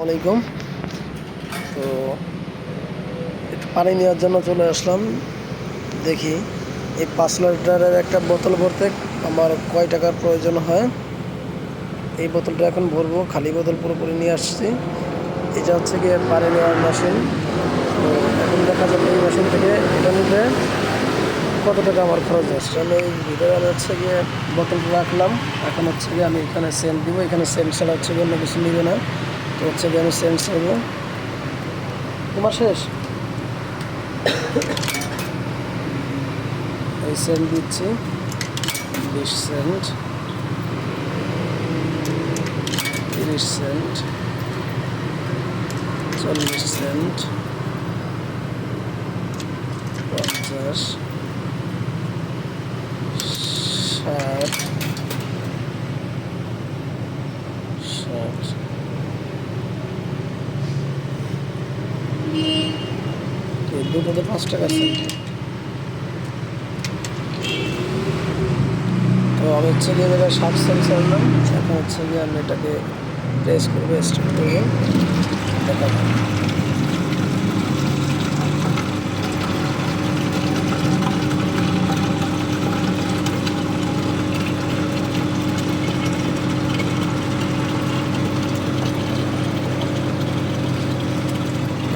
আলাইকুম। তো একটু পানি নেওয়ার জন্য চলে আসলাম। দেখি, এই পাঁচ লিটারের একটা বোতল ভরতে আমার কয় টাকার প্রয়োজন হয়? এই বোতলটা এখন ভরবো, খালি বোতল পুরোপুরি নিয়ে আসছি। এটা হচ্ছে গিয়ে পানি নেওয়ার মেশিন। তো এখন দেখা যাবে এই মেশিন থেকে এটা নিতে কত টাকা আমার খরচ আসছে আমি এই ভিতরে আমি হচ্ছে গিয়ে বোতলটা রাখলাম। এখন হচ্ছে গিয়ে আমি এখানে সেন্ট দিব, এখানে সেন্ট ছাড়া হচ্ছে অন্য কিছু নিবে না। হচ্ছে গিয়ে আমি সেন্ট ছাড়ব তোমার শেষ এই সেন্ট দিচ্ছি বিশ সেন্ট তিরিশ সেন্ট চল্লিশ সেন্ট পঞ্চাশ ষাট ষাট এই দুটোতে পাঁচ টাকা সেন্ট তো আমি হচ্ছে গিয়ে এবার ষাট সেন্ট ছাড়লাম, এখন হচ্ছে গিয়ে আমি এটাকে প্রেস করব স্টার্ট করব দেখা যাক।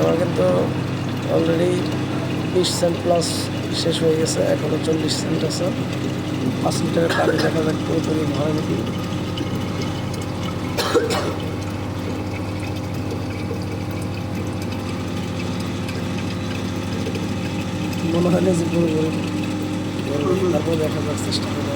আমার কিন্তু অলরেডি বিশ সেন্ট প্লাস শেষ হয়ে গেছে এখনও চল্লিশ সেন্ট আছে পাঁচ লিটারের পানি দেখা যাক পুরোপুরি ভয় নাকি মনে হয় না যে পুরোপুরি ভরবে। তারপর দেখা যাক, চেষ্টা করব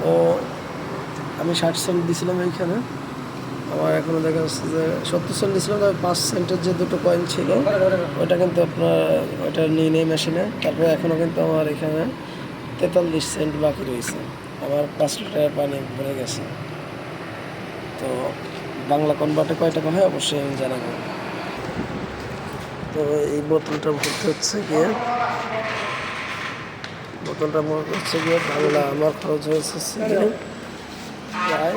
তো আমি ষাট সেন্ট দিছিলাম এইখানে। আমার এখনও দেখা যাচ্ছে যে সত্তর সেন্ট দিয়েছিলাম তবে পাঁচ সেন্টের যে দুটো কয়েন ছিল ওটা কিন্তু আপনার ওটা নিয়ে নেই মেশিনে তারপরে এখনও কিন্তু আমার এখানে তেতাল্লিশ সেন্ট বাকি রয়েছে। আমার পাঁচ লিটার পানি ভরে গেছে। তো বাংলা কনভার্টে কয় টাকা হয়, অবশ্যই আমি জানাব। তো এই বোতলটা ভর্তি হচ্ছে গিয়ে বোতলটা মনে হচ্ছে গিয়ে বাংলা আমার খরচ হয়েছে প্রায়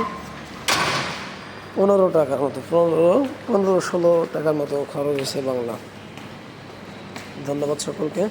পনেরো টাকার মতো, পনেরো পনেরো ষোলো টাকার মতো খরচ হয়েছে বাংলা। ধন্যবাদ সকলকে।